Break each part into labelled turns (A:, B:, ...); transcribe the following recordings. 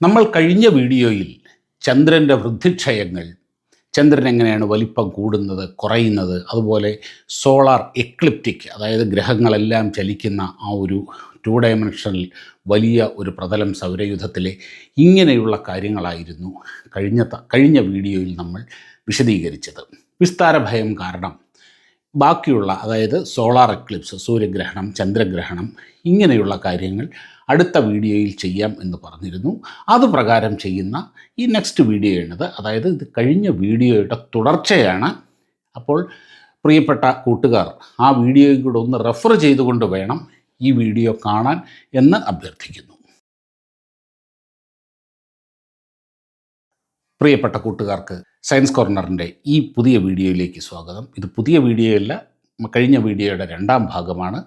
A: നമ്മൾ കഴിഞ്ഞ വീഡിയോയിൽ ചന്ദ്രന്റെ വൃദ്ധിക്ഷയങ്ങൾ ചന്ദ്രൻ എങ്ങനെയാണ് വലിപ്പം കൂടുന്നത് കുറയുന്നത് അതുപോലെ സോളാർ എക്ലിപ്റ്റിക് അതായത് ഗ്രഹങ്ങളെല്ലാം ചലിക്കുന്ന ആ ഒരു ടു ഡയമെൻഷനിൽ വലിയ ഒരു പ്രതലം സൗരയുധത്തിലെ ഇങ്ങനെയുള്ള കാര്യങ്ങളായിരുന്നു കഴിഞ്ഞ കഴിഞ്ഞ വീഡിയോയിൽ നമ്മൾ വിശദീകരിച്ചത്. വിസ്താരഭയം കാരണം ബാക്കിയുള്ള അതായത് സോളാർ എക്ലിപ്സ് സൂര്യഗ്രഹണം ചന്ദ്രഗ്രഹണം ഇങ്ങനെയുള്ള കാര്യങ്ങൾ അടുത്ത വീഡിയോയിൽ ചെയ്യാം എന്ന് പറഞ്ഞിരുന്നു. അത് പ്രകാരം ചെയ്യുന്ന ഈ നെക്സ്റ്റ് വീഡിയോ വീഡിയോയാണിത് അതായത് ഇത് കഴിഞ്ഞ വീഡിയോയുടെ തുടർച്ചയാണ്. അപ്പോൾ പ്രിയപ്പെട്ട കൂട്ടുകാർ ആ വീഡിയോയും കൂടെ ഒന്ന് റെഫർ ചെയ്തുകൊണ്ട് വേണം ഈ വീഡിയോ കാണാൻ എന്ന് അഭ്യർത്ഥിക്കുന്നു. പ്രിയപ്പെട്ട കൂട്ടുകാർക്ക് സയൻസ് കോർണറിന്റെ ഈ പുതിയ വീഡിയോയിലേക്ക് സ്വാഗതം. ഇത് പുതിയ വീഡിയോയല്ല കഴിഞ്ഞ വീഡിയോയുടെ രണ്ടാം ഭാഗമാണ്.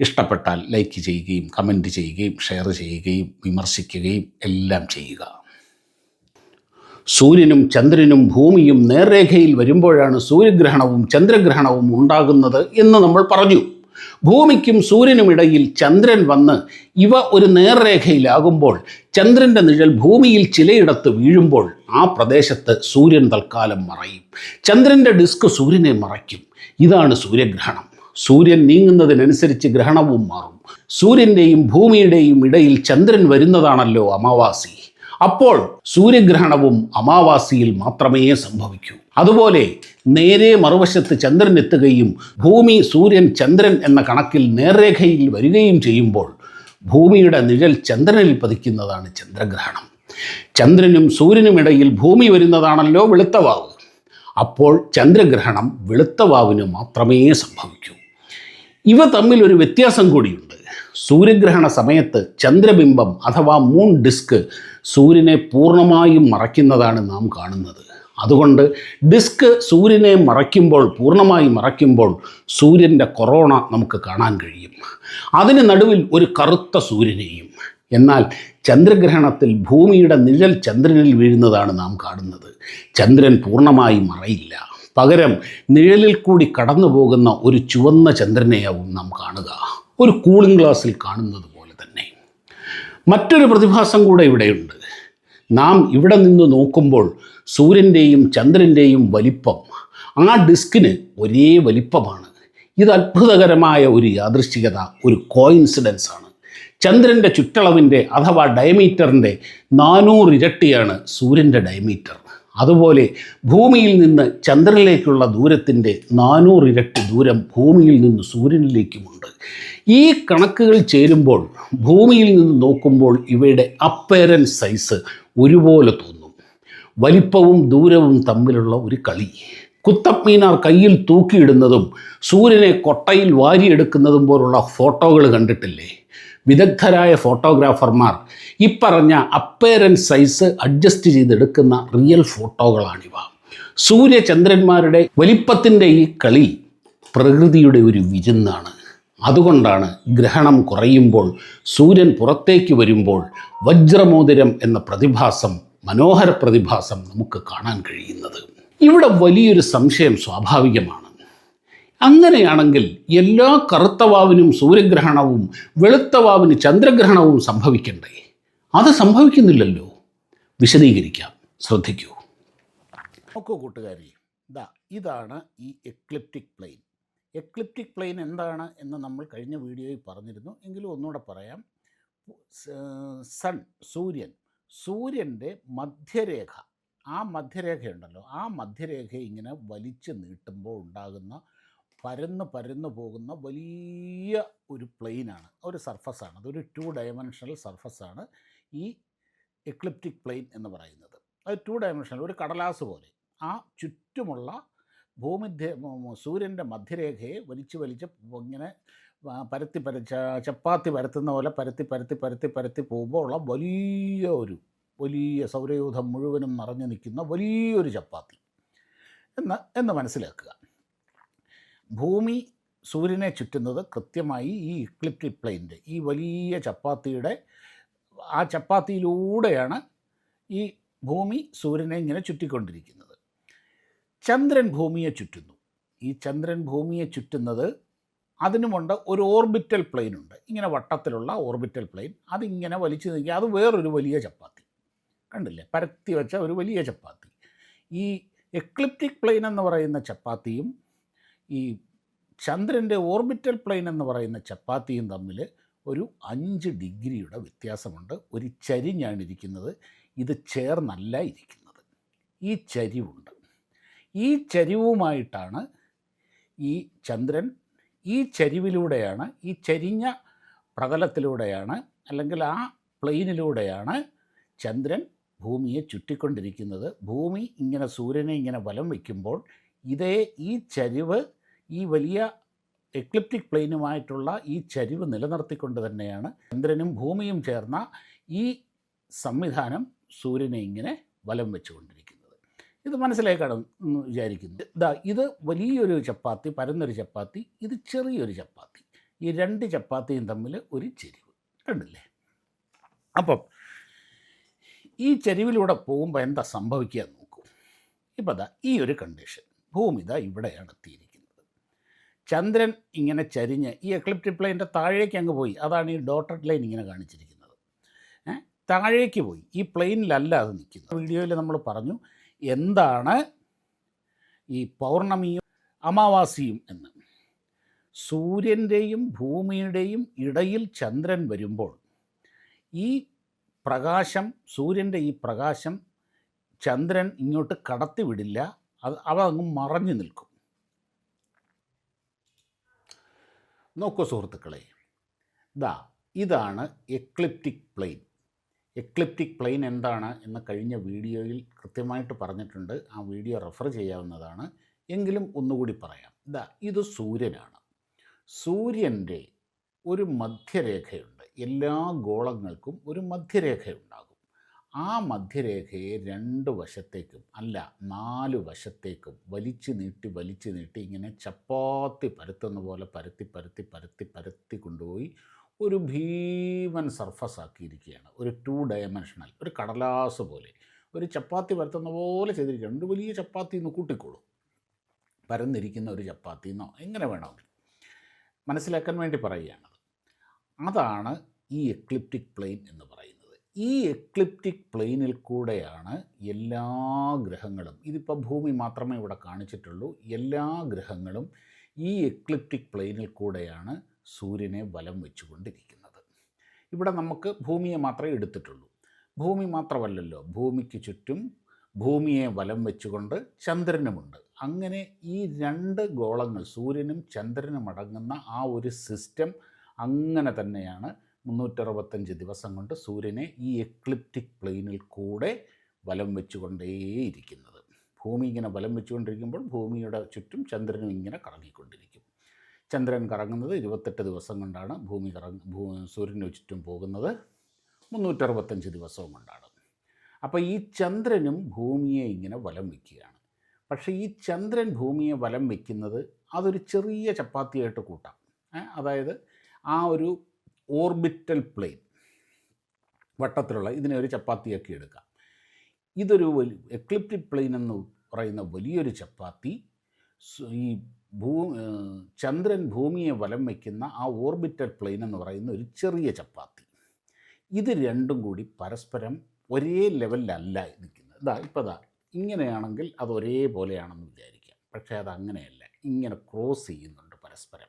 A: ഇഷ്ടപ്പെട്ടാൽ ലൈക്ക് ചെയ്യുകയും കമന്റ് ചെയ്യുകയും ഷെയർ ചെയ്യുകയും വിമർശിക്കുകയും എല്ലാം ചെയ്യുക. സൂര്യനും ചന്ദ്രനും ഭൂമിയും നേർരേഖയിൽ വരുമ്പോഴാണ് സൂര്യഗ്രഹണവും ചന്ദ്രഗ്രഹണവും ഉണ്ടാകുന്നത് എന്ന് നമ്മൾ പറഞ്ഞു. ഭൂമിക്കും സൂര്യനുമിടയിൽ ചന്ദ്രൻ വന്ന് ഇവ ഒരു നേർരേഖയിലാകുമ്പോൾ ചന്ദ്രന്റെ നിഴൽ ഭൂമിയിൽ ചിലയിടത്ത് വീഴുമ്പോൾ ആ പ്രദേശത്ത് സൂര്യൻ തൽക്കാലം മറയും. ചന്ദ്രന്റെ ഡിസ്ക് സൂര്യനെ മറയ്ക്കും. ഇതാണ് സൂര്യഗ്രഹണം. സൂര്യൻ നീങ്ങുന്നതിനനുസരിച്ച് ഗ്രഹണവും മാറും. സൂര്യന്റെയും ഭൂമിയുടെയും ഇടയിൽ ചന്ദ്രൻ വരുന്നതാണല്ലോ അമാവാസി. അപ്പോൾ സൂര്യഗ്രഹണവും അമാവാസിയിൽ മാത്രമേ സംഭവിക്കൂ. അതുപോലെ നേരെ മറുവശത്ത് ചന്ദ്രൻ എത്തുകയും ഭൂമി സൂര്യൻ ചന്ദ്രൻ എന്ന കണക്കിൽ നേർരേഖയിൽ വരികയും ചെയ്യുമ്പോൾ ഭൂമിയുടെ നിഴൽ ചന്ദ്രനിൽ പതിക്കുന്നതാണ് ചന്ദ്രഗ്രഹണം. ചന്ദ്രനും സൂര്യനും ഇടയിൽ ഭൂമി വരുന്നതാണല്ലോ വെളുത്തവാവ് അപ്പോൾ ചന്ദ്രഗ്രഹണം വെളുത്തവാവിന് മാത്രമേ സംഭവിക്കൂ. ഇവ തമ്മിൽ ഒരു വ്യത്യാസം കൂടിയുണ്ട്. സൂര്യഗ്രഹണ സമയത്ത് ചന്ദ്രബിംബം അഥവാ മൂൺ ഡിസ്ക് സൂര്യനെ പൂർണമായും മറയ്ക്കുന്നതാണ് നാം കാണുന്നത്. അതുകൊണ്ട് ഡിസ്ക് സൂര്യനെ മറയ്ക്കുമ്പോൾ പൂർണമായി മറയ്ക്കുമ്പോൾ സൂര്യന്റെ കൊറോണ നമുക്ക് കാണാൻ കഴിയും. അതിന് നടുവിൽ ഒരു കറുത്ത സൂര്യനെയും എന്നാൽ ചന്ദ്രഗ്രഹണത്തിൽ ഭൂമിയുടെ നിഴൽ ചന്ദ്രനിൽ വീഴുന്നതാണ് നാം കാണുന്നത്. ചന്ദ്രൻ പൂർണമായി മറയില്ല. പകരം നിഴലിൽ കൂടി കടന്നു പോകുന്ന ഒരു ചുവന്ന ചന്ദ്രനെയാവും നാം കാണുക. ഒരു കൂളിംഗ് ഗ്ലാസ്സിൽ കാണുന്നത് പോലെ തന്നെ. മറ്റൊരു പ്രതിഭാസം കൂടെ ഇവിടെയുണ്ട്. നാം ഇവിടെ നിന്ന് നോക്കുമ്പോൾ സൂര്യന്റെയും ചന്ദ്രന്റെയും വലിപ്പം ആ ഡിസ്കിന് ഒരേ വലിപ്പമാണ്. ഇത് അത്ഭുതകരമായ ഒരു യാദൃശ്ചികത ഒരു കോയിൻസിഡൻസ് ആണ്. ചന്ദ്രന്റെ ചുറ്റളവിന്റെ അഥവാ ഡയമീറ്ററിന്റെ നാനൂറ് ഇരട്ടിയാണ് സൂര്യന്റെ ഡയമീറ്റർ. അതുപോലെ ഭൂമിയിൽ നിന്ന് ചന്ദ്രനിലേക്കുള്ള ദൂരത്തിന്റെ നാനൂറ് ഇരട്ടി ദൂരം ഭൂമിയിൽ നിന്ന് സൂര്യനിലേക്കുമുണ്ട്. ഈ കണക്കുകൾ ചേരുമ്പോൾ ഭൂമിയിൽ നിന്ന് നോക്കുമ്പോൾ ഇവയുടെ അപ്പേരൻ സൈസ് ഒരുപോലെ തോന്നും. വലിപ്പവും ദൂരവും തമ്മിലുള്ള ഒരു കളി. കുത്തബ് മീനാർ കയ്യിൽ തൂക്കിയിടുന്നതും സൂര്യനെ കൊട്ടയിൽ വാരിയെടുക്കുന്നതും പോലുള്ള ഫോട്ടോകൾ കണ്ടിട്ടില്ലേ? വിദഗ്ധരായ ഫോട്ടോഗ്രാഫർമാർ ഇപ്പറഞ്ഞ അപ്പേരൻ സൈസ് അഡ്ജസ്റ്റ് ചെയ്തെടുക്കുന്ന റിയൽ ഫോട്ടോകളാണിവ. സൂര്യചന്ദ്രന്മാരുടെ വലിപ്പത്തിന്റെ ഈ കളി പ്രകൃതിയുടെ ഒരു വിരുന്നാണ്. അതുകൊണ്ടാണ് ഗ്രഹണം കുറയുമ്പോൾ സൂര്യൻ പുറത്തേക്ക് വരുമ്പോൾ വജ്രമോതിരം എന്ന പ്രതിഭാസം മനോഹര പ്രതിഭാസം നമുക്ക് കാണാൻ കഴിയുന്നത്. ഇവിടെ വലിയൊരു സംശയം സ്വാഭാവികമാണ്. അങ്ങനെയാണെങ്കിൽ എല്ലാ കറുത്തവാവിനും സൂര്യഗ്രഹണവും വെളുത്തവാവിന് ചന്ദ്രഗ്രഹണവും സംഭവിക്കണ്ടേ? അത് സംഭവിക്കുന്നില്ലല്ലോ. വിശദീകരിക്കാം. ശ്രദ്ധിക്കൂ. നോക്കൂ കൂട്ടുകാരി. ഇതാ ഇതാണ് ഈ എക്ലിപ്റ്റിക് പ്ലെയിൻ എക്ലിപ്റ്റിക് പ്ലെയിൻ എന്താണ് എന്ന് നമ്മൾ കഴിഞ്ഞ വീഡിയോയിൽ പറഞ്ഞിരുന്നു. എങ്കിലും ഒന്നുകൂടെ പറയാം. സൺ സൂര്യൻ. സൂര്യന്റെ മധ്യരേഖ. ആ മധ്യരേഖയുണ്ടല്ലോ. ആ മധ്യരേഖ ഇങ്ങനെ വലിച്ചു നീട്ടുമ്പോൾ ഉണ്ടാകുന്ന പരന്ന് പരന്ന് പോകുന്ന വലിയ ഒരു പ്ലെയിനാണ്. ഒരു സർഫസാണ്. അതൊരു ടു ഡയമെൻഷണൽ സർഫസാണ് ഈ എക്ലിപ്റ്റിക് പ്ലെയിൻ എന്ന് പറയുന്നത്. അത് ടു ഡയമെൻഷണൽ ഒരു കടലാസ് പോലെ. ആ ചുറ്റുമുള്ള ഭൂമിധ്യ സൂര്യന്റെ മധ്യരേഖയെ വലിച്ചു വലിച്ച് ഇങ്ങനെ പരത്തി പരച്ച ചപ്പാത്തി പരത്തുന്ന പോലെ പരത്തി പരത്തി പരത്തി പരത്തി പോകുമ്പോൾ ഉള്ള വലിയ ഒരു വലിയ സൗരയൂഥം മുഴുവനും നിറഞ്ഞു നിൽക്കുന്ന വലിയൊരു ചപ്പാത്തി. എന്ന് എന്ന് മനസ്സിലാക്കുക. ഭൂമി സൂര്യനെ ചുറ്റുന്നത് കൃത്യമായി ഈ ഇക്ലിപ്റ്റി പ്ലെയിന്റെ ഈ വലിയ ചപ്പാത്തിയുടെ ആ ചപ്പാത്തിയിലൂടെയാണ് ഈ ഭൂമി സൂര്യനെ ഇങ്ങനെ ചുറ്റിക്കൊണ്ടിരിക്കുന്നത്. ചന്ദ്രൻ ഭൂമിയെ ചുറ്റുന്നു. ഈ ചന്ദ്രൻ ഭൂമിയെ ചുറ്റുന്നത് അതിനുമുണ്ട് ഒരു ഓർബിറ്റൽ പ്ലെയിൻ ഉണ്ട്. ഇങ്ങനെ വട്ടത്തിലുള്ള ഓർബിറ്റൽ പ്ലെയിൻ അതിങ്ങനെ വലിച്ചു നീക്കി അത് വേറൊരു വലിയ ചപ്പാത്തി. കണ്ടില്ലേ? പരത്തി വെച്ച ഒരു വലിയ ചപ്പാത്തി. ഈ എക്ലിപ്റ്റിക് പ്ലെയിൻ എന്ന് പറയുന്ന ചപ്പാത്തിയും ഈ ചന്ദ്രന്റെ ഓർബിറ്റൽ പ്ലെയിൻ എന്ന് പറയുന്ന ചപ്പാത്തിയും തമ്മിൽ ഒരു അഞ്ച് ഡിഗ്രിയുടെ വ്യത്യാസമുണ്ട്. ഒരു ചരിഞ്ഞാണ് ഇരിക്കുന്നത് ഇത് ചേർന്നല്ല ഇരിക്കുന്നത്. ഈ ചരിവുണ്ട്. ഈ ചരിവുമായിട്ടാണ് ഈ ചന്ദ്രൻ ഈ ചരിവിലൂടെയാണ് ഈ ചരിഞ്ഞ പ്രതലത്തിലൂടെയാണ് അല്ലെങ്കിൽ ആ പ്ലെയിനിലൂടെയാണ് ചന്ദ്രൻ ഭൂമിയെ ചുറ്റിക്കൊണ്ടിരിക്കുന്നത്. ഭൂമി ഇങ്ങനെ സൂര്യനെ ഇങ്ങനെ വലം വയ്ക്കുമ്പോൾ ഇതേ ഈ ചരിവ് ഈ വലിയ എക്ലിപ്റ്റിക് പ്ലെയിനുമായിട്ടുള്ള ഈ ചരിവ് നിലനിർത്തിക്കൊണ്ട് തന്നെയാണ് ചന്ദ്രനും ഭൂമിയും ചേർന്ന ഈ സംവിധാനം സൂര്യനെ ഇങ്ങനെ വലം വെച്ചുകൊണ്ടിരിക്കുന്നത്. ഇത് മനസ്സിലേക്കാണ് എന്ന് വിചാരിക്കുന്നു ഇതാ ഇത് വലിയൊരു ചപ്പാത്തി പരന്നൊരു ചപ്പാത്തി ഇത് ചെറിയൊരു ചപ്പാത്തി. ഈ രണ്ട് ചപ്പാത്തിയും തമ്മിൽ ഒരു ചെരിവ്. കണ്ടില്ലേ? അപ്പം ഈ ചെരിവിലൂടെ പോകുമ്പോൾ എന്താ സംഭവിക്കുക നോക്കൂ. ഇപ്പം ദാ ഈ ഒരു കണ്ടീഷൻ ഭൂമിത ഇവിടെയാണ് എത്തിയിരിക്കുന്നത്. ചന്ദ്രൻ ഇങ്ങനെ ചരിഞ്ഞ് ഈ എക്ലിപ്റ്റിക് പ്ലെയിന്റെ താഴേക്ക് അങ്ങ് പോയി. അതാണ് ഈ ഡോട്ടഡ് ലൈൻ ഇങ്ങനെ കാണിച്ചിരിക്കുന്നത്? താഴേക്ക് പോയി. ഈ പ്ലെയിനിലല്ല അത് നിൽക്കുന്നത്. വീഡിയോയിൽ നമ്മൾ പറഞ്ഞു എന്താണ് ഈ പൗർണമിയും അമാവാസിയും എന്ന്. സൂര്യന്റെയും ഭൂമിയുടെയും ഇടയിൽ ചന്ദ്രൻ വരുമ്പോൾ ഈ പ്രകാശം സൂര്യന്റെ ഈ പ്രകാശം ചന്ദ്രൻ ഇങ്ങോട്ട് കടത്തിവിടില്ല അത് അവ അങ്ങ് മറഞ്ഞു നിൽക്കും. നോക്കൂ സുഹൃത്തുക്കളെ. ദാ ഇതാണ് എക്ലിപ്റ്റിക് പ്ലെയിൻ എക്ലിപ്റ്റിക് പ്ലെയിൻ എന്താണ് എന്ന് കഴിഞ്ഞ വീഡിയോയിൽ കൃത്യമായിട്ട് പറഞ്ഞിട്ടുണ്ട്. ആ വീഡിയോ റെഫർ ചെയ്യാവുന്നതാണ്. എങ്കിലും ഒന്നുകൂടി പറയാം. ഇതാ ഇത് സൂര്യനാണ്. സൂര്യന്റെ ഒരു മധ്യരേഖയുണ്ട്. എല്ലാ ഗോളങ്ങൾക്കും ഒരു മധ്യരേഖയുണ്ടാകും. ആ മധ്യരേഖയെ രണ്ട് വശത്തേക്കും അല്ല നാല് വശത്തേക്കും വലിച്ചു നീട്ടി വലിച്ചു നീട്ടി ഇങ്ങനെ ചപ്പാത്തി പരത്തുന്ന പോലെ പരത്തി പരത്തി പരത്തി പരത്തി കൊണ്ടുപോയി ഒരു ഭീമൻ സർഫസ് ആക്കിയിരിക്കുകയാണ്. ഒരു ടു ഡയമെൻഷണൽ ഒരു കടലാസ് പോലെ. ഒരു ചപ്പാത്തി പരത്തുന്ന പോലെ ചെയ്തിരിക്കുകയാണ്. ഒരു വലിയ ചപ്പാത്തി എന്ന് കൂട്ടിക്കോളൂ. പരന്നിരിക്കുന്ന ഒരു ചപ്പാത്തി എന്നോ എങ്ങനെ വേണമെങ്കിൽ മനസ്സിലാക്കാൻ വേണ്ടി പറയുകയാണത്. അതാണ് ഈ എക്ലിപ്റ്റിക് പ്ലെയിൻ എന്ന് പറയുന്നത്. ഈ എക്ലിപ്റ്റിക് പ്ലെയിനിൽ കൂടെയാണ് എല്ലാ ഗ്രഹങ്ങളും. ഇതിപ്പോൾ ഭൂമി മാത്രമേ ഇവിടെ കാണിച്ചിട്ടുള്ളൂ. എല്ലാ ഗ്രഹങ്ങളും ഈ എക്ലിപ്റ്റിക് പ്ലെയിനിൽ കൂടെയാണ് സൂര്യനെ വലം വെച്ചുകൊണ്ടിരിക്കുന്നത്. ഇവിടെ നമുക്ക് ഭൂമിയെ മാത്രമേ എടുത്തിട്ടുള്ളൂ. ഭൂമി മാത്രമല്ലല്ലോ ഭൂമിക്ക് ചുറ്റും ഭൂമിയെ വലം വെച്ചുകൊണ്ട് ചന്ദ്രനുമുണ്ട്. അങ്ങനെ ഈ രണ്ട് ഗോളങ്ങൾ സൂര്യനും ചന്ദ്രനും അടങ്ങുന്ന ആ ഒരു സിസ്റ്റം അങ്ങനെ തന്നെയാണ് മുന്നൂറ്ററുപത്തഞ്ച് ദിവസം കൊണ്ട് സൂര്യനെ ഈ എക്ലിപ്റ്റിക് പ്ലെയിനിൽ കൂടെ വലം വെച്ചുകൊണ്ടേയിരിക്കുന്നത്. ഭൂമി ഇങ്ങനെ വലം വെച്ചുകൊണ്ടിരിക്കുമ്പോൾ ഭൂമിയുടെ ചുറ്റും ചന്ദ്രനും ഇങ്ങനെ കറങ്ങിക്കൊണ്ടിരിക്കും. ചന്ദ്രൻ കറങ്ങുന്നത് ഇരുപത്തെട്ട് ദിവസം കൊണ്ടാണ്. ഭൂമി കറങ്ങ ഭൂ സൂര്യന് ചുറ്റും പോകുന്നത് മുന്നൂറ്ററുപത്തഞ്ച് ദിവസവും കൊണ്ടാണ്. അപ്പോൾ ഈ ചന്ദ്രനും ഭൂമിയെ ഇങ്ങനെ വലം വയ്ക്കുകയാണ് പക്ഷേ ഈ ചന്ദ്രൻ ഭൂമിയെ വലം വയ്ക്കുന്നത് അതൊരു ചെറിയ ചപ്പാത്തിയായിട്ട് കൂട്ടാം. അതായത് ആ ഒരു ഓർബിറ്റൽ പ്ലെയിൻ വട്ടത്തിലുള്ള ഇതിനെ ഒരു ചപ്പാത്തിയാക്കി എടുക്കാം. ഇതൊരു വലിയ എക്ലിപ്റ്റിക് പ്ലെയിൻ എന്ന് പറയുന്ന വലിയൊരു ചപ്പാത്തി ഈ ഭൂ ചന്ദ്രൻ ഭൂമിയെ വലം വയ്ക്കുന്ന ആ ഓർബിറ്റൽ പ്ലെയിൻ എന്ന് പറയുന്ന ഒരു ചെറിയ ചപ്പാത്തി. ഇത് രണ്ടും കൂടി പരസ്പരം ഒരേ ലെവലിലല്ല നിൽക്കുന്നത്. ഇതാ ഇപ്പോൾ ഇതാ ഇങ്ങനെയാണെങ്കിൽ അത് ഒരേപോലെയാണെന്ന് വിചാരിക്കാം. പക്ഷേ അത് അങ്ങനെയല്ല. ഇങ്ങനെ ക്രോസ് ചെയ്യുന്നുണ്ട് പരസ്പരം.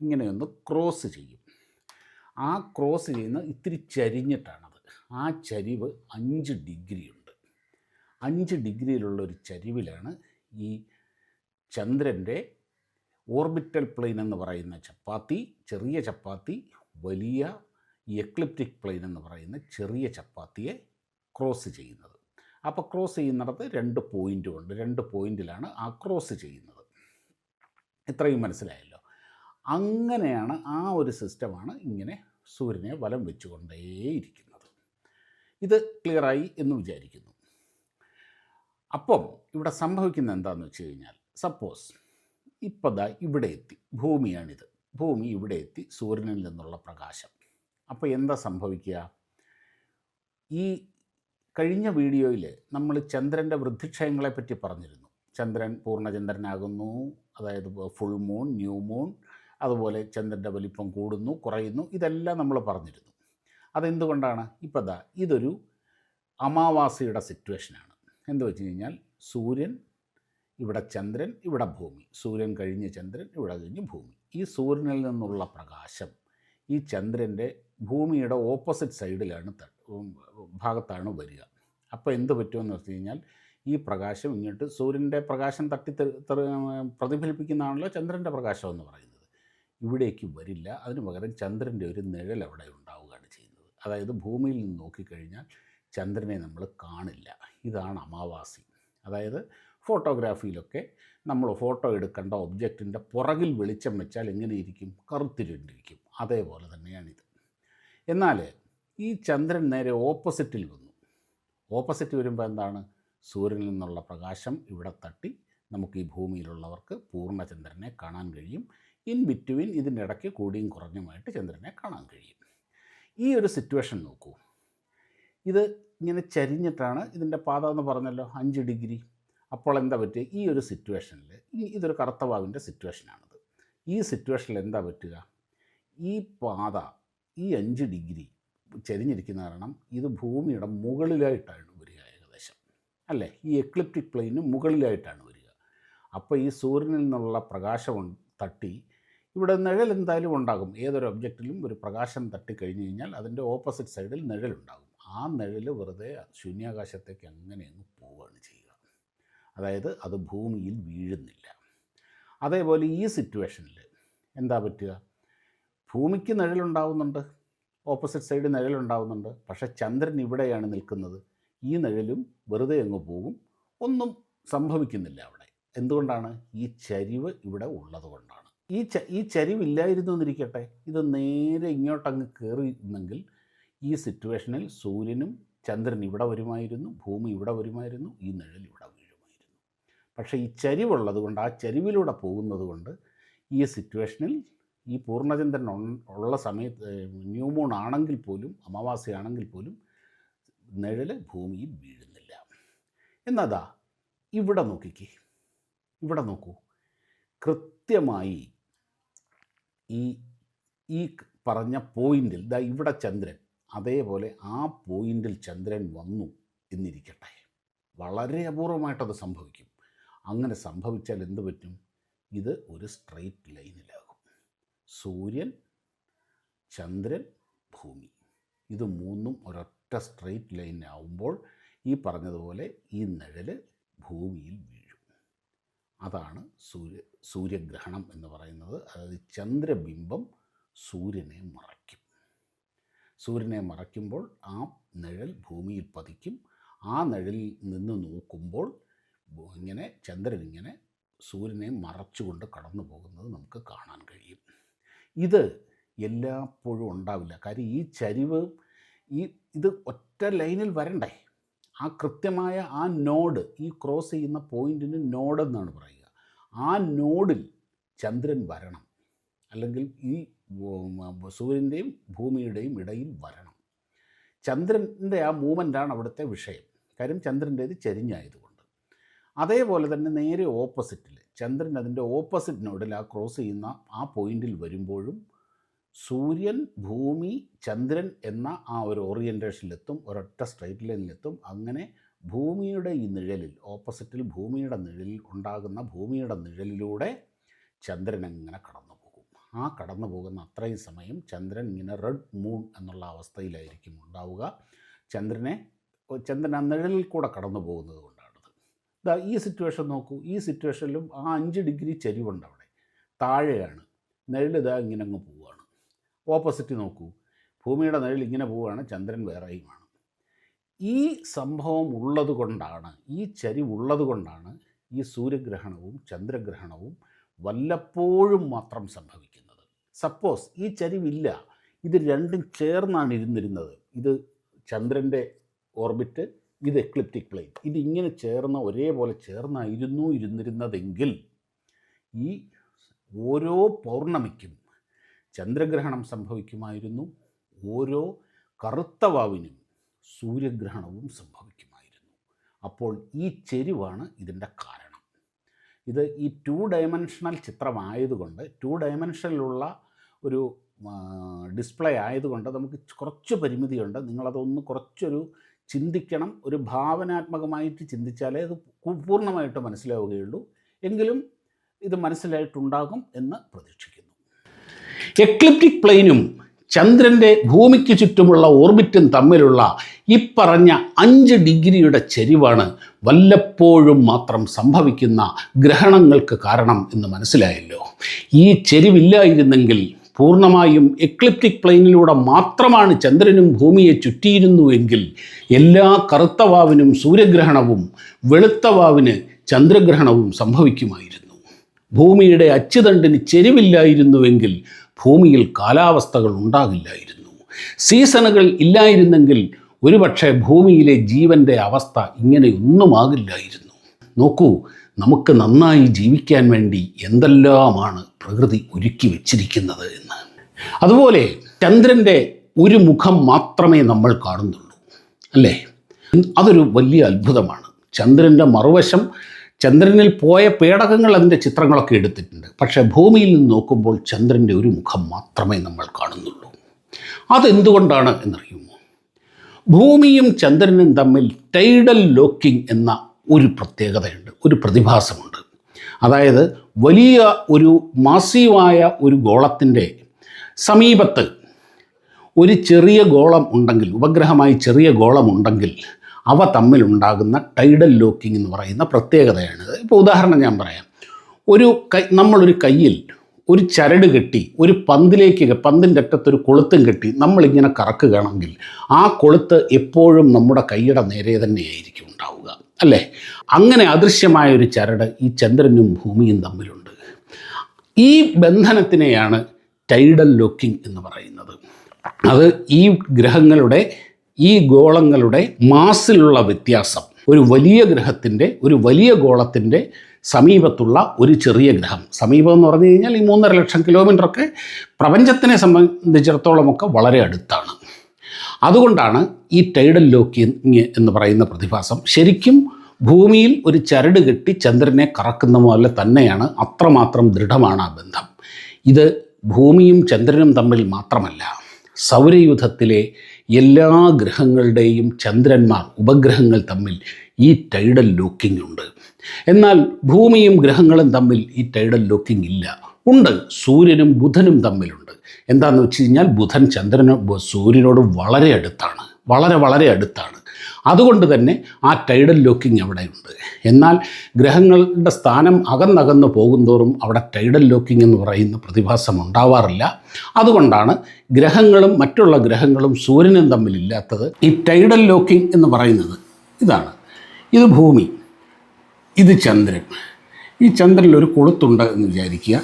A: ഇങ്ങനെയൊന്ന് ക്രോസ് ചെയ്യും. ആ ക്രോസ് ചെയ്യുന്ന ഇത്തിരി ചരിഞ്ഞിട്ടാണത്. ആ ചരിവ് അഞ്ച് ഡിഗ്രി ഉണ്ട് അഞ്ച് ഡിഗ്രിയിലുള്ള ഒരു ചരിവിലാണ് ഈ ചന്ദ്രന്റെ ഓർബിറ്റൽ പ്ലെയിൻ എന്ന് പറയുന്ന ചപ്പാത്തി ചെറിയ ചപ്പാത്തി വലിയ എക്ലിപ്റ്റിക് പ്ലെയിൻ എന്ന് പറയുന്ന ചെറിയ ചപ്പാത്തിയെ ക്രോസ് ചെയ്യുന്നത്. അപ്പോൾ ക്രോസ് ചെയ്യുന്നിടത്ത് രണ്ട് പോയിന്റും ഉണ്ട്. രണ്ട് പോയിന്റിലാണ് ആ ക്രോസ് ചെയ്യുന്നത്. ഇത്രയും മനസ്സിലായല്ലോ? അങ്ങനെയാണ് ആ ഒരു സിസ്റ്റമാണ് ഇങ്ങനെ സൂര്യനെ വലം വെച്ചുകൊണ്ടേയിരിക്കുന്നത്. ഇത് ക്ലിയറായി എന്ന് വിചാരിക്കുന്നു. അപ്പം ഇവിടെ സംഭവിക്കുന്നത് എന്താണെന്ന് വെച്ച് കഴിഞ്ഞാൽ സപ്പോസ് ഇപ്പം ദാ ഇവിടെ എത്തി ഭൂമിയാണിത്. ഭൂമി ഇവിടെ എത്തി സൂര്യനിൽ നിന്നുള്ള പ്രകാശം. അപ്പോൾ എന്താ സംഭവിക്കുക? ഈ കഴിഞ്ഞ വീഡിയോയിൽ നമ്മൾ ചന്ദ്രന്റെ വൃദ്ധിക്ഷയങ്ങളെപ്പറ്റി പറഞ്ഞിരുന്നു. ചന്ദ്രൻ പൂർണചന്ദ്രനാകുന്നു അതായത് ഫുൾ മൂൺ ന്യൂ മൂൺ അതുപോലെ ചന്ദ്രന്റെ വലിപ്പം കൂടുന്നു കുറയുന്നു ഇതെല്ലാം നമ്മൾ പറഞ്ഞിരുന്നു. അതെന്തുകൊണ്ടാണ്? ഇപ്പോൾ ദാ ഇതൊരു അമാവാസിയുടെ സിറ്റുവേഷനാണ്. എന്ത് വെച്ച് കഴിഞ്ഞാൽ സൂര്യൻ ഇവിടെ ചന്ദ്രൻ ഇവിടെ ഭൂമി. സൂര്യൻ കഴിഞ്ഞ് ചന്ദ്രൻ ഇവിടെ കഴിഞ്ഞ് ഭൂമി. ഈ സൂര്യനിൽ നിന്നുള്ള പ്രകാശം ഈ ചന്ദ്രന്റെ ഭൂമിയുടെ ഓപ്പോസിറ്റ് സൈഡിലാണ് ഭാഗത്താണ് വരിക. അപ്പോൾ എന്ത് പറ്റുമെന്ന് വെച്ച് കഴിഞ്ഞാൽ ഈ പ്രകാശം ഇങ്ങോട്ട് സൂര്യന്റെ പ്രകാശം തട്ടി പ്രതിഫലിപ്പിക്കുന്നതാണല്ലോ ചന്ദ്രന്റെ പ്രകാശം എന്ന് പറയുന്നത്. ഇവിടേക്ക് വരില്ല. അതിനു പകരം ചന്ദ്രന്റെ ഒരു നിഴൽ അവിടെ ഉണ്ടാവുകയാണ് ചെയ്യുന്നത്. അതായത് ഭൂമിയിൽ നിന്ന് നോക്കിക്കഴിഞ്ഞാൽ ചന്ദ്രനെ നമ്മൾ കാണില്ല. ഇതാണ് അമാവാസി. അതായത് ഫോട്ടോഗ്രാഫിയിലൊക്കെ നമ്മൾ ഫോട്ടോ എടുക്കേണ്ട ഒബ്ജക്റ്റിന്റെ പുറകിൽ വെളിച്ചം വെച്ചാൽ എങ്ങനെ ഇരിക്കും? കറുത്തിരുണ്ടിരിക്കും. അതേപോലെ തന്നെയാണിത്. എന്നാൽ ഈ ചന്ദ്രൻ നേരെ ഓപ്പോസിറ്റിൽ വന്നു. ഓപ്പോസിറ്റ് വരുമ്പോൾ എന്താണ്? സൂര്യനിൽ നിന്നുള്ള പ്രകാശം ഇവിടെ തട്ടി നമുക്ക് ഈ ഭൂമിയിലുള്ളവർക്ക് പൂർണചന്ദ്രനെ കാണാൻ കഴിയും. ഇൻ ബിറ്റ്വീൻ ഇതിന്റെ ഇടയ്ക്ക് കൂടിയും കുറഞ്ഞുമായിട്ട് ചന്ദ്രനെ കാണാൻ കഴിയും. ഈ ഒരു സിറ്റുവേഷൻ നോക്കൂ. ഇത് ഇങ്ങനെ ചരിഞ്ഞിട്ടാണ് ഇതിന്റെ പാത എന്ന് പറഞ്ഞല്ലോ അഞ്ച് ഡിഗ്രി. അപ്പോൾ എന്താ പറ്റുക ഈ ഒരു സിറ്റുവേഷനിൽ ഇതൊരു കറുത്ത വാവിന്റെ സിറ്റുവേഷനാണിത്. ഈ സിറ്റുവേഷനിൽ എന്താ പറ്റുക? ഈ പാത ഈ അഞ്ച് ഡിഗ്രി ചരിഞ്ഞിരിക്കുന്ന കാരണം ഇത് ഭൂമിയുടെ മുകളിലായിട്ടാണ് വരിക ഏകദേശം. അല്ലേ? ഈ എക്ലിപ്റ്റിക് പ്ലെയിന് മുകളിലായിട്ടാണ് വരിക. അപ്പോൾ ഈ സൂര്യനിൽ നിന്നുള്ള പ്രകാശം തട്ടി ഇവിടെ നിഴൽ എന്തായാലും ഉണ്ടാകും. ഏതൊരു ഒബ്ജക്റ്റിലും ഒരു പ്രകാശം തട്ടിക്കഴിഞ്ഞ് കഴിഞ്ഞാൽ അതിന്റെ ഓപ്പോസിറ്റ് സൈഡിൽ നിഴലുണ്ടാകും ആ നിഴൽ വെറുതെ ശൂന്യാകാശത്തേക്ക് അങ്ങനെ അങ്ങ് പോവുകയാണ് ചെയ്യുക. അതായത് അത് ഭൂമിയിൽ വീഴുന്നില്ല. അതേപോലെ ഈ സിറ്റുവേഷനിൽ എന്താ പറ്റുക? ഭൂമിക്ക് നിഴലുണ്ടാവുന്നുണ്ട് ഓപ്പോസിറ്റ് സൈഡ് നിഴലുണ്ടാവുന്നുണ്ട് പക്ഷേ ചന്ദ്രൻ ഇവിടെയാണ് നിൽക്കുന്നത്. ഈ നിഴലും വെറുതെ അങ്ങ് പോകും ഒന്നും സംഭവിക്കുന്നില്ല അവിടെ. എന്തുകൊണ്ടാണ്? ഈ ചരിവ് ഇവിടെ ഉള്ളത് കൊണ്ടാണ്. ഈ ച ഈ ചരിവില്ലായിരുന്നു എന്നിരിക്കട്ടെ. ഇത് നേരെ ഇങ്ങോട്ടങ്ങ് കയറിയിരുന്നെങ്കിൽ ഈ സിറ്റുവേഷനിൽ സൂര്യനും ചന്ദ്രൻ ഇവിടെ വരുമായിരുന്നു ഭൂമി ഇവിടെ വരുമായിരുന്നു ഈ നിഴൽ ഇവിടെ വീഴുമായിരുന്നു. പക്ഷേ ഈ ചരിവുള്ളത് കൊണ്ട് ആ ചരിവിലൂടെ പോകുന്നത് കൊണ്ട് ഈ സിറ്റുവേഷനിൽ ഈ പൂർണചന്ദ്രൻ ഉള്ള സമയത്ത് ന്യൂ മൂൺ ആണെങ്കിൽ പോലും അമാവാസയാണെങ്കിൽ പോലും നിഴൽ ഭൂമിയിൽ വീഴുന്നില്ല. എന്നതാ ഇവിടെ നോക്കിക്കേ. ഇവിടെ നോക്കൂ. കൃത്യമായി ഈ ഈ പറഞ്ഞ പോയിന്റിൽ ദാ ഇവിടെ ചന്ദ്രൻ അതേപോലെ ആ പോയിന്റിൽ ചന്ദ്രൻ വന്നു എന്നിരിക്കട്ടെ. വളരെ അപൂർവമായിട്ടത് സംഭവിക്കും. അങ്ങനെ സംഭവിച്ചാൽ എന്ത് പറ്റും? ഇത് ഒരു സ്ട്രെയിറ്റ് ലൈനിലാകും സൂര്യൻ ചന്ദ്രൻ ഭൂമി. ഇത് മൂന്നും ഒരൊറ്റ സ്ട്രെയിറ്റ് ലൈനാവുമ്പോൾ ഈ പറഞ്ഞതുപോലെ ഈ നിഴൽ ഭൂമിയിൽ വീഴും. അതാണ് സൂര്യ സൂര്യഗ്രഹണം എന്ന് പറയുന്നത്. അതായത് ചന്ദ്രബിംബം സൂര്യനെ മറയ്ക്കും. സൂര്യനെ മറയ്ക്കുമ്പോൾ ആ നിഴൽ ഭൂമിയിൽ പതിക്കും. ആ നിഴലിൽ നിന്ന് നോക്കുമ്പോൾ ഇങ്ങനെ ചന്ദ്രൻ ഇങ്ങനെ സൂര്യനെ മറച്ചുകൊണ്ട് കടന്നു പോകുന്നത് നമുക്ക് കാണാൻ കഴിയും. ഇത് എല്ലായ്പ്പോഴും ഉണ്ടാവില്ല. കാര്യം ഈ ചരിവ് ഈ ഇത് ഒറ്റ ലൈനിൽ വരണ്ടേ? ആ കൃത്യമായ ആ നോഡ് ഈ ക്രോസ് ചെയ്യുന്ന പോയിന്റിന് നോഡ് എന്നാണ് പറയുക ആ നോഡിൽ ചന്ദ്രൻ വരണം. അല്ലെങ്കിൽ ഈ സൂര്യന്റെയും ഭൂമിയുടെയും ഇടയിൽ വരണം. ചന്ദ്രന്റെ ആ മൂവ്മെന്റാണ് അവിടുത്തെ വിഷയം. കാര്യം ചന്ദ്രന്റേത് ചരിഞ്ഞായതുകൊണ്ട്. അതേപോലെ തന്നെ നേരെ ഓപ്പോസിറ്റിൽ ചന്ദ്രൻ അതിന്റെ ഓപ്പോസിറ്റ് നോഡിൽ ആ ക്രോസ് ചെയ്യുന്ന ആ പോയിന്റിൽ വരുമ്പോഴും സൂര്യൻ ഭൂമി ചന്ദ്രൻ എന്ന ആ ഒരു ഓറിയന്റേഷനിലെത്തും ഒരൊറ്റ സ്ട്രൈറ്റ് ലൈനിലെത്തും. അങ്ങനെ ഭൂമിയുടെ ഈ നിഴലിൽ ഓപ്പോസിറ്റിൽ ഭൂമിയുടെ നിഴലിൽ ഉണ്ടാകുന്ന ഭൂമിയുടെ നിഴലിലൂടെ ചന്ദ്രൻ അങ്ങനെ കടന്നു പോകും? ആ കടന്നു പോകുന്ന അത്രയും സമയം ചന്ദ്രൻ ഇങ്ങനെ റെഡ് മൂൺ എന്നുള്ള അവസ്ഥയിലായിരിക്കും ഉണ്ടാവുക. ചന്ദ്രനെ ചന്ദ്രൻ ആ നിഴലിൽ കൂടെ കടന്നു പോകുന്നത് കൊണ്ടാണത്. ഇതാ ഈ സിറ്റുവേഷൻ നോക്കൂ. ഈ സിറ്റുവേഷനിലും ആ അഞ്ച് ഡിഗ്രി ചരിവുണ്ട് അവിടെ. താഴെയാണ്. നിഴൽ ഇതാ ഇങ്ങനെ അങ്ങ് പോവുകയാണ്. ഓപ്പോസിറ്റ് നോക്കൂ. ഭൂമിയുടെ നിഴൽ ഇങ്ങനെ പോവുകയാണ്. ചന്ദ്രൻ വേറെയുമാണ്. ഈ സംഭവം ഉള്ളത് കൊണ്ടാണ് ഈ ചരിവുള്ളത് കൊണ്ടാണ് ഈ സൂര്യഗ്രഹണവും ചന്ദ്രഗ്രഹണവും വല്ലപ്പോഴും മാത്രം സംഭവിക്കുന്നത്. സപ്പോസ് ഈ ചരിവില്ല ഇത് രണ്ടും ചേർന്നാണ് ഇരുന്നിരുന്നത്. ഇത് ചന്ദ്രന്റെ ഓർബിറ്റ് ഇത് എക്ലിപ്റ്റിക് പ്ലെയിൻ. ഇതിങ്ങനെ ചേർന്ന ഒരേപോലെ ചേർന്നായിരുന്നു ഇരുന്നിരുന്നതെങ്കിൽ ഈ ഓരോ പൗർണമിക്കും ചന്ദ്രഗ്രഹണം സംഭവിക്കുമായിരുന്നു ഓരോ കറുത്ത വാവിനും സൂര്യഗ്രഹണവും സംഭവിക്കുമായിരുന്നു. അപ്പോൾ ഈ ചെരിവാണ് ഇതിന്റെ കാരണം. ഇത് ഈ ടു ഡയമെൻഷണൽ ചിത്രമായതുകൊണ്ട് ടു ഡയമെൻഷനിലുള്ള ഒരു ഡിസ്പ്ലേ ആയതുകൊണ്ട് നമുക്ക് കുറച്ച് പരിമിതിയുണ്ട്. നിങ്ങളതൊന്ന് കുറച്ചൊരു ചിന്തിക്കണം. ഒരു ഭാവനാത്മകമായിട്ട് ചിന്തിച്ചാലേ അത് പൂർണമായിട്ട് മനസ്സിലാവുകയുള്ളൂ. എങ്കിലും ഇത് മനസ്സിലായിട്ടുണ്ടാകും എന്ന് പ്രതീക്ഷിക്കുന്നു. എക്ലിപ്റ്റിക് പ്ലെയിനും ചന്ദ്രന്റെ ഭൂമിക്ക് ചുറ്റുമുള്ള ഓർബിറ്റും തമ്മിലുള്ള ഇപ്പറഞ്ഞ അഞ്ച് ഡിഗ്രിയുടെ ചെരിവാണ് വല്ലപ്പോഴും മാത്രം സംഭവിക്കുന്ന ഗ്രഹണങ്ങൾക്ക് കാരണം എന്ന് മനസ്സിലായല്ലോ. ഈ ചെരിവില്ലായിരുന്നെങ്കിൽ പൂർണമായും എക്ലിപ്റ്റിക് പ്ലെയിനിലൂടെ മാത്രമാണ് ചന്ദ്രനും ഭൂമിയെ ചുറ്റിയിരുന്നുവെങ്കിൽ എല്ലാ കറുത്ത വാവിനും സൂര്യഗ്രഹണവും വെളുത്ത വാവിന് ചന്ദ്രഗ്രഹണവും സംഭവിക്കുമായിരുന്നു. ഭൂമിയുടെ അച്ചുതണ്ടിന് ചെരിവില്ലായിരുന്നുവെങ്കിൽ ഭൂമിയിൽ കാലാവസ്ഥകൾ ഉണ്ടാകില്ലായിരുന്നു. സീസണുകൾ ഇല്ലായിരുന്നെങ്കിൽ ഒരുപക്ഷെ ഭൂമിയിലെ ജീവന്റെ അവസ്ഥ ഇങ്ങനെയൊന്നുമാകില്ലായിരുന്നു. നോക്കൂ നമുക്ക് നന്നായി ജീവിക്കാൻ വേണ്ടി എന്തെല്ലാമാണ് പ്രകൃതി ഒരുക്കി വച്ചിരിക്കുന്നത് എന്ന്. അതുപോലെ ചന്ദ്രന്റെ ഒരു മുഖം മാത്രമേ നമ്മൾ കാണുന്നുള്ളൂ അല്ലേ? അതൊരു വലിയ അത്ഭുതമാണ്. ചന്ദ്രന്റെ മറുവശം ചന്ദ്രനിൽ പോയ പേടകങ്ങൾ അതിന്റെ ചിത്രങ്ങളൊക്കെ എടുത്തിട്ടുണ്ട്. പക്ഷേ ഭൂമിയിൽ നിന്ന് നോക്കുമ്പോൾ ചന്ദ്രന്റെ ഒരു മുഖം മാത്രമേ നമ്മൾ കാണുന്നുള്ളൂ. അതെന്തുകൊണ്ടാണ് എന്നറിയുമോ? ഭൂമിയും ചന്ദ്രനും തമ്മിൽ ടൈഡൽ ലോക്കിംഗ് എന്ന ഒരു പ്രത്യേകതയുണ്ട് ഒരു പ്രതിഭാസമുണ്ട്. അതായത് വലിയ ഒരു മാസീവായ ഒരു ഗോളത്തിന്റെ സമീപത്ത് ഒരു ചെറിയ ഗോളം ഉണ്ടെങ്കിൽ ഉപഗ്രഹമായി ചെറിയ ഗോളം ഉണ്ടെങ്കിൽ അവ തമ്മിലുണ്ടാകുന്ന ടൈഡൽ ലോക്കിംഗ് എന്ന് പറയുന്ന പ്രത്യേകതയാണിത് ഇപ്പോൾ ഉദാഹരണം ഞാൻ പറയാം. ഒരു കൈ നമ്മളൊരു കയ്യിൽ ഒരു ചരട് കെട്ടി ഒരു പന്തിലേക്ക് പന്തിന്റെ അറ്റത്തൊരു കൊളുത്തും കെട്ടി നമ്മളിങ്ങനെ കറക്കുകയാണെങ്കിൽ ആ കൊളുത്ത് എപ്പോഴും നമ്മുടെ കൈയുടെ നേരെ തന്നെയായിരിക്കും ഉണ്ടാവുക. അല്ലേ? അങ്ങനെ അദൃശ്യമായ ഒരു ചരട് ഈ ചന്ദ്രനും ഭൂമിയും തമ്മിലുണ്ട്. ഈ ബന്ധനത്തിനെയാണ് ടൈഡൽ ലോക്കിംഗ് എന്ന് പറയുന്നത്. അത് ഈ ഗ്രഹങ്ങളുടെ ഈ ഗോളങ്ങളുടെ മാസിലുള്ള വ്യത്യാസം. ഒരു വലിയ ഗ്രഹത്തിന്റെ ഒരു വലിയ ഗോളത്തിന്റെ സമീപത്തുള്ള ഒരു ചെറിയ ഗ്രഹം. സമീപം എന്ന് പറഞ്ഞു കഴിഞ്ഞാൽ ഈ മൂന്നര ലക്ഷം കിലോമീറ്ററൊക്കെ പ്രപഞ്ചത്തിനെ സംബന്ധിച്ചിടത്തോളമൊക്കെ വളരെ അടുത്താണ്. അതുകൊണ്ടാണ് ഈ ടൈഡൽ ലോക്കിങ് എന്ന് പറയുന്ന പ്രതിഭാസം ശരിക്കും ഭൂമിയിൽ ഒരു ചരട് കെട്ടി ചന്ദ്രനെ കറക്കുന്ന പോലെ തന്നെയാണ് അത്രമാത്രം ദൃഢമാണ് ആ ബന്ധം. ഇത് ഭൂമിയും ചന്ദ്രനും തമ്മിൽ മാത്രമല്ല സൗരയൂഥത്തിലെ എല്ലാ ഗ്രഹങ്ങളുടെയും ചന്ദ്രന്മാർ ഉപഗ്രഹങ്ങൾ തമ്മിൽ ഈ ടൈഡൽ ലോക്കിംഗ് ഉണ്ട്. എന്നാൽ ഭൂമിയും ഗ്രഹങ്ങളും തമ്മിൽ ഈ ടൈഡൽ ലോക്കിംഗ് ഇല്ല. ഉണ്ട് സൂര്യനും ബുധനും തമ്മിലുണ്ട്. എന്താണെന്ന് വെച്ച് കഴിഞ്ഞാൽ ബുധൻ ചന്ദ്രനോ സൂര്യനോട് വളരെ അടുത്താണ്. വളരെ വളരെ അടുത്താണ്. അതുകൊണ്ട് തന്നെ ആ ടൈഡൽ ലോക്കിംഗ് അവിടെയുണ്ട് എന്നാൽ ഗ്രഹങ്ങളുടെ സ്ഥാനം അകന്നകന്ന് പോകുന്തോറും അവിടെ ടൈഡൽ ലോക്കിംഗ് എന്ന് പറയുന്ന പ്രതിഭാസം ഉണ്ടാവാറില്ല. അതുകൊണ്ടാണ് ഗ്രഹങ്ങളും മറ്റുള്ള ഗ്രഹങ്ങളും സൂര്യനും തമ്മിലില്ലാത്തത് ഈ ടൈഡൽ ലോക്കിംഗ് എന്ന് പറയുന്നത്. ഇതാണ്. ഇത് ഭൂമി. ഇത് ചന്ദ്രൻ. ഈ ചന്ദ്രനിൽ ഒരു കൊളുത്തുണ്ട് എന്ന് വിചാരിക്കുക.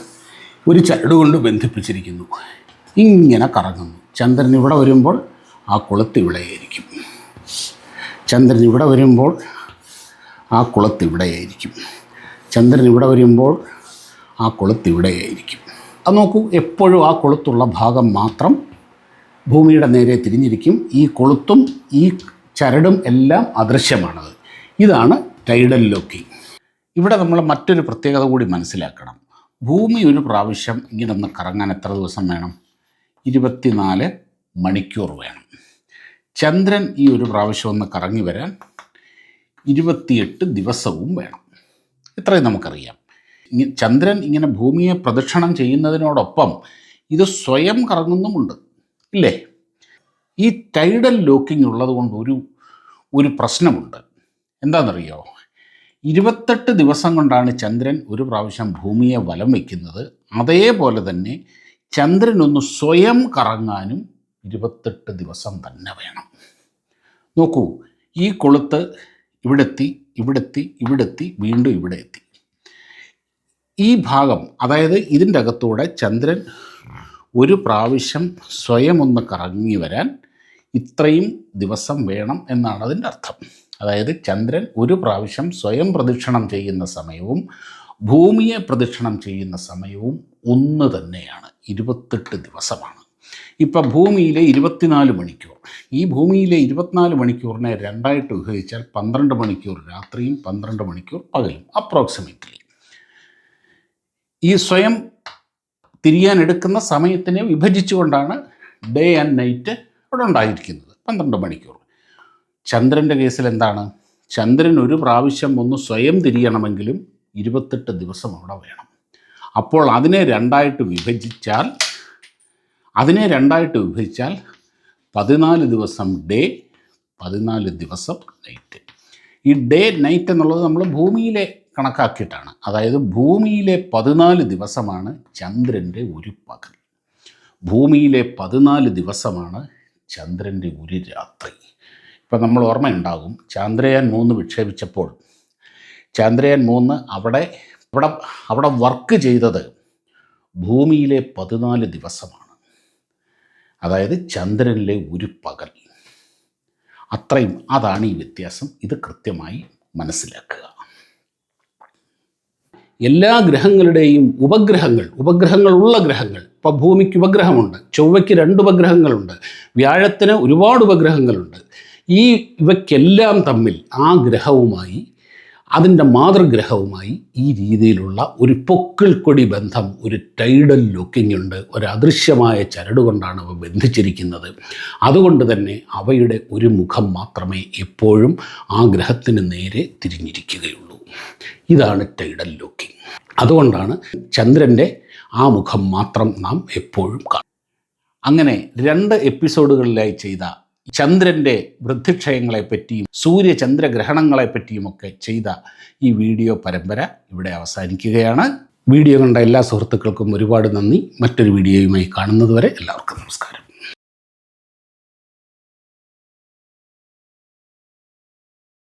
A: ഒരു ചരട് കൊണ്ട് ബന്ധിപ്പിച്ചിരിക്കുന്നു. ഇങ്ങനെ കറങ്ങുന്നു. ചന്ദ്രൻ ഇവിടെ വരുമ്പോൾ ആ കൊളുത്ത് ഇവിടെയായിരിക്കും. ചന്ദ്രൻ ഇവിടെ വരുമ്പോൾ ആ കുളത്ത് ഇവിടെയായിരിക്കും. ചന്ദ്രൻ ഇവിടെ വരുമ്പോൾ ആ കുളത്ത് ഇവിടെയായിരിക്കും. അത് നോക്കൂ എപ്പോഴും ആ കൊളുത്തുള്ള ഭാഗം മാത്രം ഭൂമിയുടെ നേരെ തിരിഞ്ഞിരിക്കും. ഈ കൊളുത്തും ഈ ചരടും എല്ലാം അദൃശ്യമാണത്. ഇതാണ് ടൈഡൽ ലോക്കിംഗ് ഇവിടെ നമ്മൾ മറ്റൊരു പ്രത്യേകത കൂടി മനസ്സിലാക്കണം. ഭൂമി ഒരു പ്രാവശ്യം ഇങ്ങനെ ഒന്ന് കറങ്ങാൻ എത്ര ദിവസം വേണം? ഇരുപത്തിനാല് മണിക്കൂർ വേണം. ചന്ദ്രൻ ഈ ഒരു പ്രാവശ്യം ഒന്ന് കറങ്ങി വരാൻ ഇരുപത്തിയെട്ട് ദിവസവും വേണം. ഇത്രയും നമുക്കറിയാം. ചന്ദ്രൻ ഇങ്ങനെ ഭൂമിയെ പ്രദക്ഷിണം ചെയ്യുന്നതിനോടൊപ്പം ഇത് സ്വയം കറങ്ങുന്നുമുണ്ട് ഇല്ലേ? ഈ ടൈഡൽ ലോക്കിംഗ് ഉള്ളതുകൊണ്ട് ഒരു ഒരു പ്രശ്നമുണ്ട്. എന്താണെന്നറിയോ? ഇരുപത്തെട്ട് ദിവസം കൊണ്ടാണ് ചന്ദ്രൻ ഒരു പ്രാവശ്യം ഭൂമിയെ വലം വയ്ക്കുന്നത്. അതേപോലെ തന്നെ ചന്ദ്രനൊന്ന് സ്വയം കറങ്ങാനും ഇരുപത്തെട്ട് ദിവസം തന്നെ വേണം. നോക്കൂ ഈ കൊളുത്ത് ഇവിടെത്തി ഇവിടെത്തി ഇവിടെത്തി വീണ്ടും ഇവിടെ എത്തി. ഈ ഭാഗം അതായത് ഇതിന്റെ അകത്തൂടെ ചന്ദ്രൻ ഒരു പ്രാവശ്യം സ്വയം ഒന്ന് കറങ്ങി വരാൻ ഇത്രയും ദിവസം വേണം എന്നാണ് അതിന്റെ അർത്ഥം. അതായത് ചന്ദ്രൻ ഒരു പ്രാവശ്യം സ്വയം പ്രദക്ഷിണം ചെയ്യുന്ന സമയവും ഭൂമിയെ പ്രദക്ഷിണം ചെയ്യുന്ന സമയവും ഒന്ന് തന്നെയാണ്. ഇരുപത്തെട്ട് ദിവസമാണ്. ഇപ്പം ഭൂമിയിലെ ഇരുപത്തിനാല് മണിക്കൂർ. ഈ ഭൂമിയിലെ ഇരുപത്തിനാല് മണിക്കൂറിനെ രണ്ടായിട്ട് വിഭജിച്ചാൽ പന്ത്രണ്ട് മണിക്കൂർ രാത്രിയും പന്ത്രണ്ട് മണിക്കൂർ പകലും അപ്രോക്സിമേറ്റ്ലി ഈ സ്വയം തിരിയാൻ എടുക്കുന്ന സമയത്തിനെ വിഭജിച്ചുകൊണ്ടാണ് ഡേ ആൻഡ് നൈറ്റ് അവിടെ ഉണ്ടായിരിക്കുന്നത് പന്ത്രണ്ട് മണിക്കൂർ. ചന്ദ്രന്റെ കേസിൽ എന്താണ്? ചന്ദ്രൻ ഒരു പ്രാവശ്യം ഒന്ന് സ്വയം തിരിയണമെങ്കിലും ഇരുപത്തെട്ട് ദിവസം അവിടെ വേണം. അപ്പോൾ അതിനെ രണ്ടായിട്ട് വിഭജിച്ചാൽ അതിനെ രണ്ടായിട്ട് വിഭജിച്ചാൽ പതിനാല് ദിവസം ഡേ പതിനാല് ദിവസം നൈറ്റ്. ഈ ഡേ നൈറ്റ് എന്നുള്ളത് നമ്മൾ ഭൂമിയിലെ കണക്കാക്കിയിട്ടാണ്. അതായത് ഭൂമിയിലെ പതിനാല് ദിവസമാണ് ചന്ദ്രന്റെ ഒരു പകൽ. ഭൂമിയിലെ പതിനാല് ദിവസമാണ് ചന്ദ്രന്റെ ഒരു രാത്രി. ഇപ്പം നമ്മൾ ഓർമ്മയുണ്ടാകും ചന്ദ്രയാൻ മൂന്ന് വിക്ഷേപിച്ചപ്പോൾ. ചന്ദ്രയാൻ മൂന്ന് അവിടെ അവിടെ അവിടെ വർക്ക് ചെയ്തത് ഭൂമിയിലെ പതിനാല് ദിവസമാണ്. അതായത് ചന്ദ്രനിലെ ഒരു പകൽ. അത്രയും അതാണ് ഈ വ്യത്യാസം. ഇത് കൃത്യമായി മനസ്സിലാക്കുക. എല്ലാ ഗ്രഹങ്ങളുടെയും ഉപഗ്രഹങ്ങൾ ഉപഗ്രഹങ്ങളുള്ള ഗ്രഹങ്ങൾ. ഇപ്പോൾ ഭൂമിക്ക് ഉപഗ്രഹമുണ്ട് ചൊവ്വയ്ക്ക് രണ്ട് ഉപഗ്രഹങ്ങളുണ്ട് വ്യാഴത്തിന് ഒരുപാട് ഉപഗ്രഹങ്ങളുണ്ട്. ഈ ഇവയ്ക്കെല്ലാം തമ്മിൽ ആ ഗ്രഹവുമായി അതിന്റെ മാതൃഗ്രഹവുമായി ഈ രീതിയിലുള്ള ഒരു പൊക്കിൾ കൊടി ബന്ധം ഒരു ടൈഡൽ ലുക്കിംഗ് ഉണ്ട് ഒരു അദൃശ്യമായ ചരട് കൊണ്ടാണ് അവ ബന്ധിച്ചിരിക്കുന്നത്. അതുകൊണ്ട് തന്നെ അവയുടെ ഒരു മുഖം മാത്രമേ എപ്പോഴും ആ ഗ്രഹത്തിന് നേരെ തിരിഞ്ഞിരിക്കുകയുള്ളൂ. ഇതാണ് ടൈഡൽ ലുക്കിംഗ്. അതുകൊണ്ടാണ് ചന്ദ്രന്റെ ആ മുഖം മാത്രം നാം എപ്പോഴും കാണും അങ്ങനെ രണ്ട് എപ്പിസോഡുകളിലായി ചെയ്ത ചന്ദ്രന്റെ വൃദ്ധിക്ഷയങ്ങളെപ്പറ്റിയും സൂര്യചന്ദ്രഗ്രഹണങ്ങളെ പറ്റിയുമൊക്കെ ചെയ്ത ഈ വീഡിയോ പരമ്പര ഇവിടെ അവസാനിക്കുകയാണ്. വീഡിയോ കണ്ട എല്ലാ സുഹൃത്തുക്കൾക്കും ഒരുപാട് നന്ദി. മറ്റൊരു വീഡിയോയുമായി കാണുന്നതുവരെ എല്ലാവർക്കും നമസ്കാരം.